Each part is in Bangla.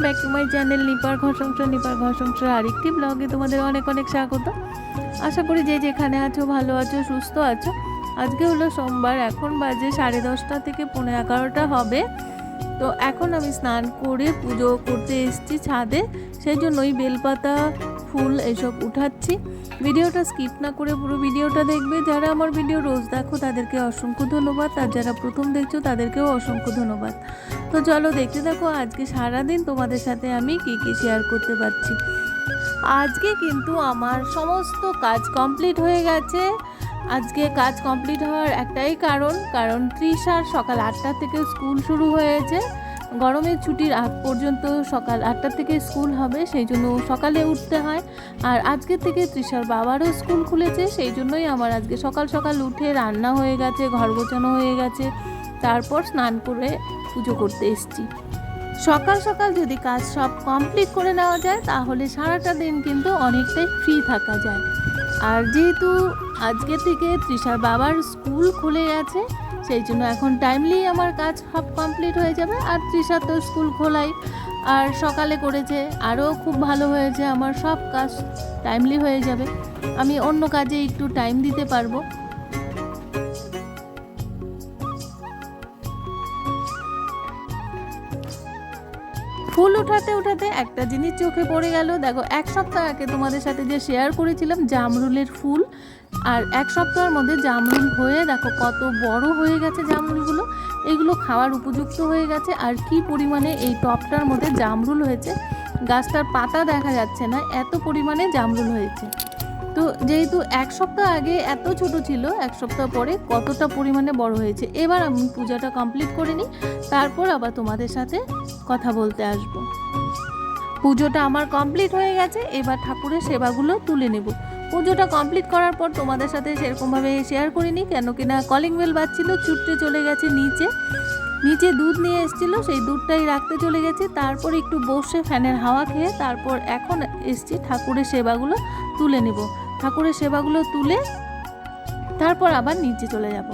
Welcome back to my channel নিপার ঘর সংসার নিপার ঘর সংসার আরেকটি ব্লগে তোমাদের অনেক অনেক স্বাগত। আশা করি যে যেখানে আছো, ভালো আছো, সুস্থ আছো। আজকে হলো সোমবার, এখন বাজে সাড়ে দশটা থেকে পনেরো এগারোটা হবে। তো এখন আমি স্নান করে পুজো করতে এসেছি ছাদে। সেই জন্যই বেলপাতা ফুল এসব উঠাচ্ছি। ভিডিওটা স্কিপ না করে পুরো ভিডিওটা দেখবে। যারা আমার ভিডিও রোজ দেখো, তাদেরকে অসংখ্য ধন্যবাদ। আর যারা প্রথম দেখছ, তাদেরকেও অসংখ্য ধন্যবাদ। তো চলো দেখতে দেখো আজকে সারাদিন তোমাদের সাথে আমি কী কী শেয়ার করতে পারছি। আজকে কিন্তু আমার সমস্ত কাজ কমপ্লিট হয়ে গেছে। আজকে কাজ কমপ্লিট হওয়ার একটাই কারণ কারণ তৃষার সকাল আটটা থেকে স্কুল শুরু হয়েছে। গরমের ছুটির আগ পর্যন্ত সকাল আটটা থেকে স্কুল হবে, সেই জন্য সকালে উঠতে হয়। আর আজকে থেকে তৃষার বাবারও স্কুল খুলেছে, সেই জন্যই আমার আজকে সকাল সকাল উঠে রান্না হয়ে গেছে, ঘর গোছানো হয়ে গেছে। তারপর স্নান করে পুজো করতে এসছি। সকাল সকাল যদি কাজ সব কমপ্লিট করে নেওয়া যায়, তাহলে সারাটা দিন কিন্তু অনেকটাই ফ্রি থাকা যায়। আর যেহেতু আজকে থেকে তৃষার বাবার স্কুল খুলে গেছে সেই জন্য এখন টাইমলি আমার কাজ সব কমপ্লিট হয়ে যাবে। আর তৃষা তো স্কুল খোলাই। আর সকালে করেছে, আরও খুব ভালো হয়েছে। আমার সব কাজ টাইমলি হয়ে যাবে। আমি অন্য কাজে একটু টাইম দিতে পারব। ফুল উঠাতে উঠাতে একটা জিনিস চোখে পড়ে গেল। দেখো, এক সপ্তাহ আগে তোমাদের সাথে যে শেয়ার করেছিলাম, জামরুলের ফুল। আর এক সপ্তাহের মধ্যে জামরুল হয়ে, দেখো কত বড় হয়ে গেছে জামরুলগুলো। এগুলো খাওয়ার উপযুক্ত হয়ে গেছে। আর কি পরিমাণে এই টপটার মধ্যে জামরুল হয়েছে, গাছটার পাতা দেখা যাচ্ছে না, এত পরিমাণে জামরুল হয়েছে। তো যেহেতু এক সপ্তাহ আগে এত ছোট ছিল, এক সপ্তাহ পরে কতটা পরিমাণে বড় হয়েছে, এবার আমি পূজাটা কমপ্লিট করে নিই, তারপর আবার তোমাদের সাথে কথা বলতে আসব। পুজোটা আমার কমপ্লিট হয়ে গেছে, এবার ঠাকুরের সেবাগুলো তুলে নেব। পুজোটা কমপ্লিট করার পর তোমাদের সাথে সেরকমভাবে শেয়ার করিনি, কেন কিনা কলিং বেল বাজছিল, ছুটতে চলে গেছে নিচে। নিচে দুধ নিয়ে এসেছিল, সেই দুধটাই রাখতে চলে গেছি, তারপর একটু বসে ফ্যানের হাওয়া খেয়ে তারপর এখন এসছি ঠাকুরের সেবাগুলো তুলে নেব। ঠাকুরের সেবাগুলো তুলে তারপর আবার নিচে চলে যাব।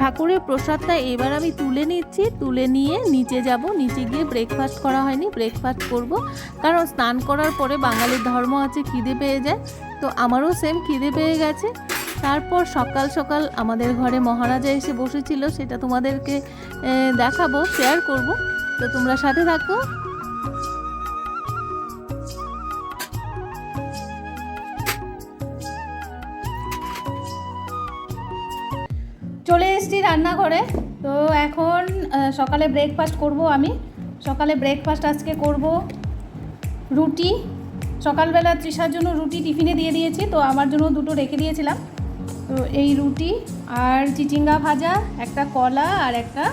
ঠাকুরের প্রসাদটা এবার আমি তুলে নিচ্ছি। তুলে নিয়ে নিচে যাব। নিচে গিয়ে ব্রেকফাস্ট করা হয়নি। ব্রেকফাস্ট করব। কারণ স্নান করার পরে বাঙালির ধর্ম আছে, খিদে পেয়ে যায়। তো আমারও সেম খিদে পেয়ে গেছে। তারপর সকাল সকাল আমাদের ঘরে মহারাজা এসে বসেছিল। সেটা তোমাদেরকে দেখাবো শেয়ার করব। তো তোমরা সাথে থাকো। রান্নাঘরে, তো এখন সকালে ব্রেকফাস্ট করব আমি। সকালে ব্রেকফাস্ট আজকে করব রুটি। সকালবেলা তৃষার জন্য রুটি টিফিনে দিয়ে দিয়েছি, তো আমার জন্য দুটো রেখে দিয়েছিলাম। তো এই রুটি আর চিচিঙ্গা ভাজা, একটা কলা আর একটা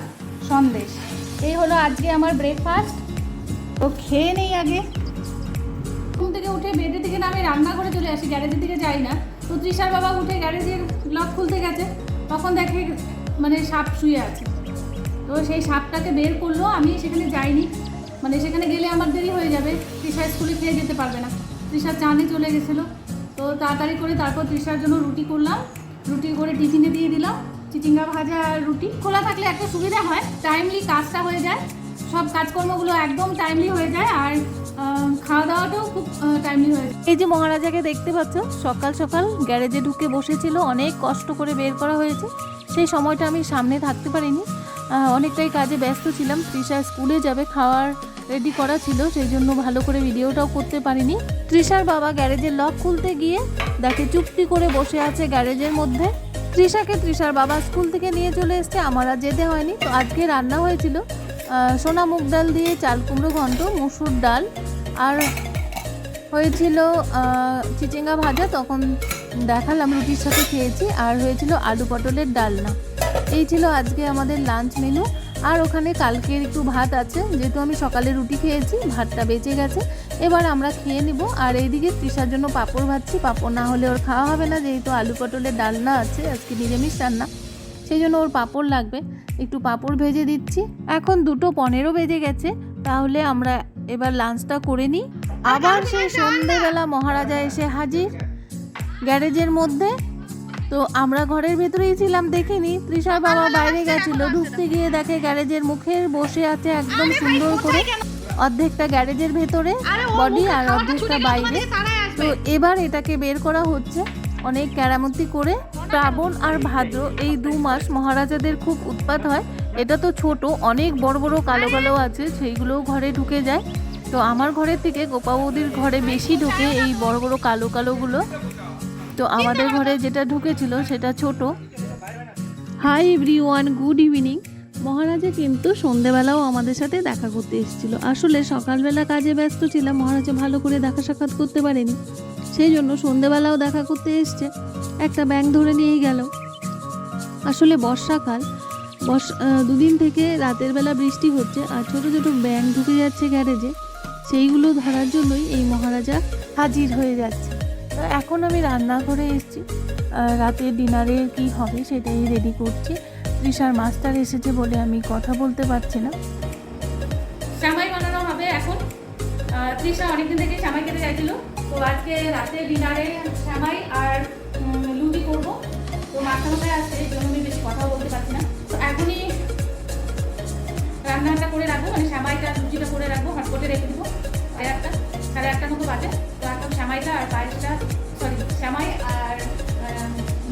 সন্দেশ। এই হলো আজকে আমার ব্রেকফাস্ট তো খেয়ে নেই আগে। ঘুম থেকে উঠে বেডের দিকে নামে রান্নাঘরে চলে আসি, গ্যারেজের দিকে যাই না। তো তৃষার বাবা উঠে গ্যারেজের লক খুলতে গেছে। তখন দেখে মানে সাপ শুয়ে আছে। তো সেই সাপটাকে বের করল, আমি সেখানে যাইনি। মানে সেখানে গেলে আমার দেরি হয়ে যাবে, তৃষা স্কুলে খেয়ে যেতে পারবে না। তৃষা চাঁদে চলে গেছিল। তো তাড়াতাড়ি করে তারপর তৃষার জন্য রুটি করলাম। রুটি করে টিফিনে দিয়ে দিলাম। চিচিঙ্গা ভাজা আর রুটি। খোলা থাকলে একটা সুবিধা হয় টাইমলি কাজটা হয়ে যায়। সব কাজকর্মগুলো একদম টাইমলি হয়ে যায় আর খাওয়া দাওয়াটাও খুব টাইমলি হয়ে যায়। এই যে মহারাজাকে দেখতে পাচ্ছ, সকাল সকাল গ্যারেজে ঢুকে বসেছিল, অনেক কষ্ট করে বের করা হয়েছে। সেই সময়টা আমি সামনে থাকতে পারিনি। অনেকটাই কাজে ব্যস্ত ছিলাম। তৃষা স্কুলে যাবে, খাওয়ার রেডি করা ছিল, সেই জন্য ভালো করে ভিডিওটাও করতে পারিনি। তৃষার বাবা গ্যারেজের লক খুলতে গিয়ে দেখে চুপটি করে বসে আছে গ্যারেজের মধ্যে। তৃষাকে তৃষার বাবা স্কুল থেকে নিয়ে চলে এসছে, আমার আর যেতে হয়নি। তো আজকে রান্না হয়েছিল সোনা মুগ ডাল দিয়ে চাল কুমড়ো ঘন্ট, মুসুর ডাল আর হয়েছিল চিচিঙ্গা ভাজা, তখন দেখালাম রুটির সাথে খেয়েছি, আর হয়েছিল আলু পটলের ডালনা। এই ছিল আজকে আমাদের লাঞ্চ মেনু আর ওখানে কালকের একটু ভাত আছে, যেহেতু আমি সকালে রুটি খেয়েছি, ভাতটা বেঁচে গেছে। এবার আমরা খেয়ে নিব, আর এইদিকে তৃষার জন্য পাঁপড় ভাজছি। পাঁপড় না হলে ওর খাওয়া হবে না, যেহেতু আলু পটলের ডালনা আছে, আজকে নিরামিষ রান্না। সেই জন্য ওর পাঁপড় লাগবে। একটু পাঁপড় ভেজে দিচ্ছি। এখন দুটো পনেরো বেজে গেছে, তাহলে আমরা এবার লাঞ্চটা করে নিই। আবার সেই সন্ধেবেলা মহারাজা এসে হাজির। গ্যারেজের মধ্যে। তো আমরা ঘরের ভেতরেই ছিলাম দেখিনি। তৃষার বাবা বাইরে গেছিল ঢুকতে গিয়ে দেখে গ্যারেজের মুখে বসে আছে একদম সুন্দর করে। অর্ধেকটা গ্যারেজের ভেতরে বডি আর অর্ধেকটা বাইরে। তো এবার এটাকে বের করা হচ্ছে অনেক কেরামতি করে। শ্রাবণ আর ভাদ্র এই দু মাস মহারাজাদের খুব উৎপাত হয়। এটা তো ছোট অনেক বড় বড় কালো কালো আছে সেইগুলোও ঘরে ঢুকে যায়। তো আমার ঘরের থেকে গোপা বৌদির ঘরে বেশি ঢুকে এই বড় বড় কালো কালোগুলো। তো আমাদের ঘরে যেটা ঢুকেছিল সেটা ছোট। Hi everyone good evening Maharaja কিন্তু সন্ধেবেলাও আমাদের সাথে দেখা করতে এসেছিল। আসলে সকালবেলা কাজে ব্যস্ত ছিলাম, মহারাজা ভালো করে দেখা সাক্ষাৎ করতে পারেনি। সেই জন্য সন্ধেবেলাও দেখা করতে এসছে। একটা ব্যাং ধরে নিয়ে গেল। আসলে বর্ষাকাল, বর্ষা দুদিন থেকে রাতের বেলা বৃষ্টি হচ্ছে আর ছোটো ছোটো ব্যাং ঢুকে যাচ্ছে গ্যারেজে। সেইগুলো ধরার জন্যই এই মহারাজা হাজির হয়ে যাচ্ছে। তো এখন আমি রান্নাঘরে এসেছি। আহ, রাতের ডিনারে কি হবে সেটাই রেডি করছি। তৃষার মাস্টার এসেছে বলে আমি কথা বলতে পারছি না। সামাই বানানো হবে এখন। তৃষা অনেকদিন থেকে সামাই খেতে চাইছিল। তো আজকে রাতে ডিনারে সামাই আর লুচি করব। তো মাথা মাথায় আসছে এই জন্য আমি বেশি কথাও বলতে পারছি না। তো এখনই রান্নাটা করে রাখব মানে সামাইটা লুচিটা করে রাখব হটপটে রেখে দেবো। সাড়ে আটটা সাড়ে আটটা মতো বাজে। তো এখন সামাইটা আর পায়েসটা সরি সামাই আর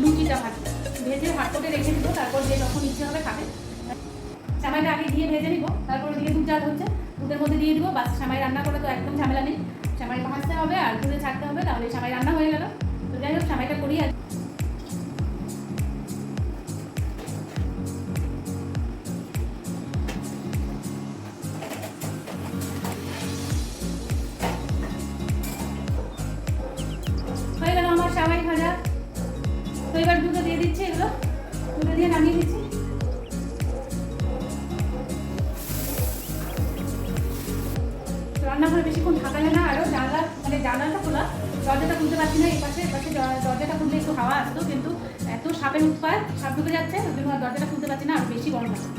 লুচিটা ভাজবো। ভেজে হটপটে রেখে দেবো, তারপর যে যখন ইচ্ছে হবে খাবে। সামাইটা আগে দিয়ে ভেজে নিব, তারপর ওদিকে দুধ জাল হচ্ছে, দুধের মধ্যে দিয়ে দিব, বাস সামাই রান্না করে তো একদম ঝামেলা নেই। সামাই ভাজতে হবে আর দুধে ছাড়তে হবে, তাহলে সামাই রান্না হয়ে গেল। তো যাই হোক সামাইটা করি আর বেশিক্ষণ থাকা যায় না আরও জানলা মানে জানলাটা খোলা, দরজাটা খুলতে পারছি না, এই পাশে পাশে দরজাটা খুললে একটু হাওয়া আসতো, কিন্তু এত সাপের উৎপাত, সাপ ঢুকে যাচ্ছে, ওই জন্য দরজাটা খুলতে পারছি না, আর বেশি গরম আছে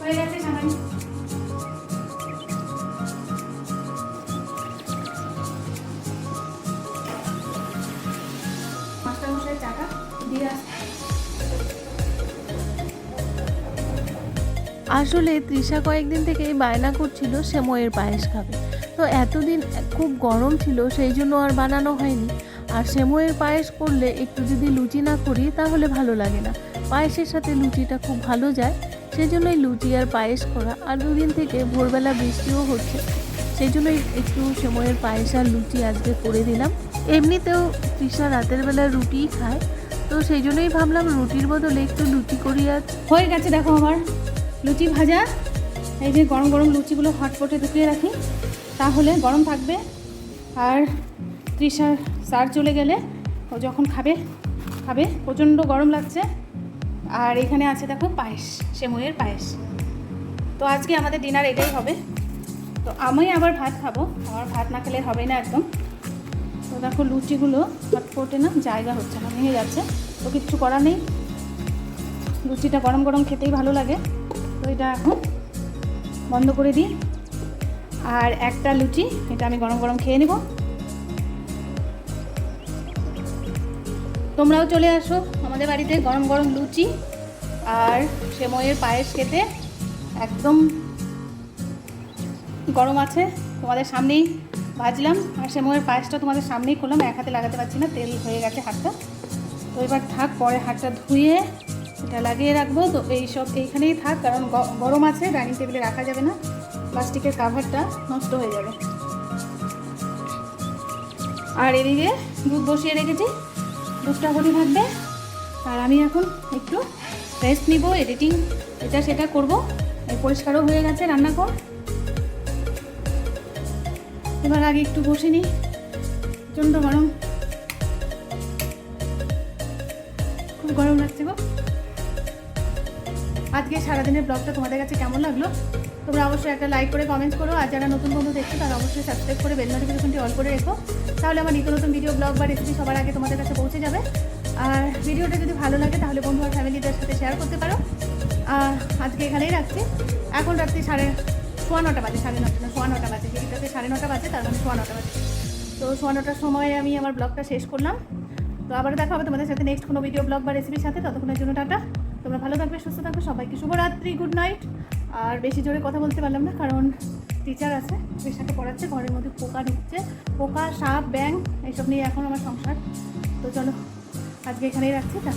হয়ে গেছে আসলে তৃষা কয়েকদিন থেকেই বায়না করছিল সেময়ের পায়েস খাবে। তো এতদিন খুব গরম ছিল, সেই জন্য আর বানানো হয়নি। আর সেময়ের পায়েস করলে একটু যদি লুচি না করি, তাহলে ভালো লাগে না। পায়েসের সাথে লুচিটা খুব ভালো যায়, সেই জন্যই লুচি আর পায়েস করা। আর দুদিন থেকে ভোরবেলা বৃষ্টিও হচ্ছে, সেই জন্যই একটু সেময়ের পায়েস আর লুচি আজকে করে দিলাম। এমনিতেও তৃষা রাতের বেলা রুটিই খায়, তো সেই জন্যই ভাবলাম রুটির বদলে একটু লুচি করি আর হয়ে গেছে দেখো আমার। লুচি ভাজা, এই যে গরম গরম লুচিগুলো হটপটে ঢুকিয়ে রাখি, তাহলে গরম থাকবে। আর তৃষার সার চলে গেলে ও যখন খাবে খাবে, প্রচণ্ড গরম লাগছে। আর এখানে আছে দেখো পায়েস, সেমইয়ের পায়েস। তো আজকে আমাদের ডিনার এটাই হবে। তো আমি আবার ভাত খাব, আমার ভাত না খেলে হবে না একদম। তো দেখো লুচিগুলো হটপটে না জায়গা হচ্ছে না, ভেঙে যাচ্ছে। তো কিচ্ছু করার নেই। লুচিটা গরম গরম খেতেই ভালো লাগে। তো এটা এখন বন্ধ করে দিই। আর একটা লুচি, এটা আমি গরম গরম খেয়ে নেব। তোমরাও চলে আসো আমাদের বাড়িতে গরম গরম লুচি আর সেময়ের পায়েস খেতে। একদম গরম আছে, তোমাদের সামনেই ভাজলাম। আর সেময়ের পায়েসটা তোমাদের সামনেই করলাম, এক হাতে লাগাতে পারছি না, তেল হয়ে গেছে হাতটা। তো এবার থাক, পরে হাতটা ধুয়ে এটা লাগিয়ে রাখব। তো এই সব এইখানেই থাক, কারণ গরম আছে, ডাইনিং টেবিলে রাখা যাবে না। প্লাস্টিকের কাভারটা নষ্ট হয়ে যাবে। আর এদিকে দুধ বসিয়ে রেখেছি। দুধটা হতে থাকবে। আর আমি এখন একটু রেস্ট নিব এডিটিং এটা সেটা করব। পরিষ্কারও হয়ে গেছে রান্না কর এবার আগে একটু বসে নিই। প্রচণ্ড গরম। খুব গরম লাগছে গো। আজকে সারাদিনের ব্লগটা তোমাদের কাছে কেমন লাগল? তোমরা অবশ্যই একটা লাইক করে কমেন্ট করো, আর যারা নতুন বন্ধু দেখছ, তারা অবশ্যই সাবস্ক্রাইব করে বেল নোটিফিকেশনটি অল করে রেখো। তাহলে আমার নিত্য নতুন ভিডিও ব্লগ বা রেসিপি সবার আগে তোমাদের কাছে পৌঁছে যাবে। আর ভিডিওটা যদি ভালো লাগে, তাহলে বন্ধু আর ফ্যামিলিদের সাথে শেয়ার করতে পারো। আজকে এখানেই রাখছি। এখন রাত্রি সাড়ে সোয়া নটা বাজে, সাড়ে নটা না, সোয়া নটা বাজে। যেটাতে সাড়ে নটা বাজে, তার মানে সোয়া নটা বাজে। তো সোয়া নটার সময় আমি আমার ব্লগটা শেষ করলাম। তো আবার দেখা হবে তোমাদের সাথে নেক্সট কোনো ভিডিও ব্লগ বা রেসিপির সাথে। ততক্ষণের জন্য টাটা। তোমরা ভালো থাকবে, সুস্থ থাকবে, সবাইকে শুভরাত্রি গুড নাইট আর বেশি জোরে কথা বলতে পারলাম না, কারণ টিচার আছে, পেশাকে পড়াচ্ছে, ঘরের মধ্যে পোকা ঢুকছে, পোকা, সাপ ব্যাং এইসব নিয়ে এখন আমার সংসার। তো চলো, আজকে এখানেই রাখছি তা